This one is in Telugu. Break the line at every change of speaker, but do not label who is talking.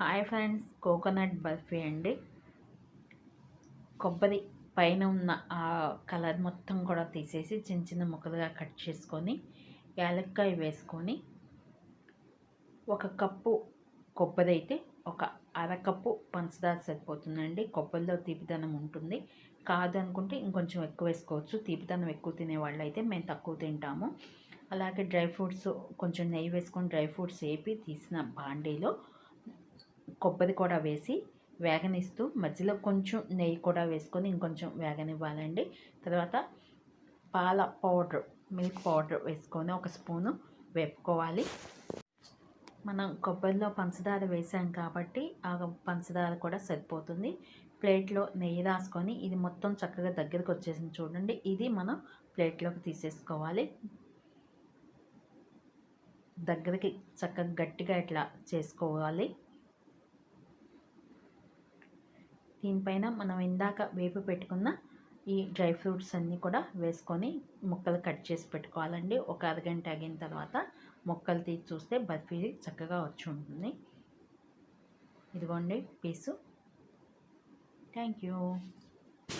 హాయ్ ఫ్రెండ్స్ కోకోనట్ బర్ఫీ అండి. కొబ్బరి పైన ఉన్న ఆ కలర్ మొత్తం కూడా తీసేసి చిన్న చిన్న ముక్కలుగా కట్ చేసుకొని యాలక్కాయ వేసుకొని ఒక కప్పు కొబ్బరి అయితే ఒక అరకప్పు పంచదార సరిపోతుందండి. కొబ్బరిలో తీపిదనం ఉంటుంది. కాదు అనుకుంటే ఇంకొంచెం ఎక్కువ వేసుకోవచ్చు. తీపిదనం ఎక్కువ తినే వాళ్ళు అయితే మేము తక్కువ తింటాము. అలాగే డ్రై ఫ్రూట్స్ కొంచెం నెయ్యి వేసుకొని డ్రై ఫ్రూట్స్ వేపి తీసిన బాండీలో కొబ్బరి కూడా వేసి వేగనిస్తూ మధ్యలో కొంచెం నెయ్యి కూడా వేసుకొని ఇంకొంచెం వేగనివ్వాలండి. తర్వాత పాల పౌడర్ మిల్క్ పౌడర్ వేసుకొని ఒక స్పూను వేపుకోవాలి. మనం కొబ్బరిలో పంచదార వేసాం కాబట్టి ఆ పంచదార కూడా సరిపోతుంది. ప్లేట్లో నెయ్యి రాసుకొని ఇది మొత్తం చక్కగా దగ్గరకు వచ్చేసింది చూడండి. ఇది మనం ప్లేట్లోకి తీసేసుకోవాలి. దగ్గరికి చక్కగా గట్టిగా ఇట్లా చేసుకోవాలి. దీనిపైన మనం ఇందాక వేపు పెట్టుకున్న ఈ డ్రై ఫ్రూట్స్ అన్నీ కూడా వేసుకొని ముక్కలు కట్ చేసి పెట్టుకోవాలండి. ఒక అరగంట ఆగిన తర్వాత ముక్కలు తీసి చూస్తే బర్ఫీ చక్కగా వచ్చి ఉంటుంది. ఇదిగోండి పీసు. Thank you.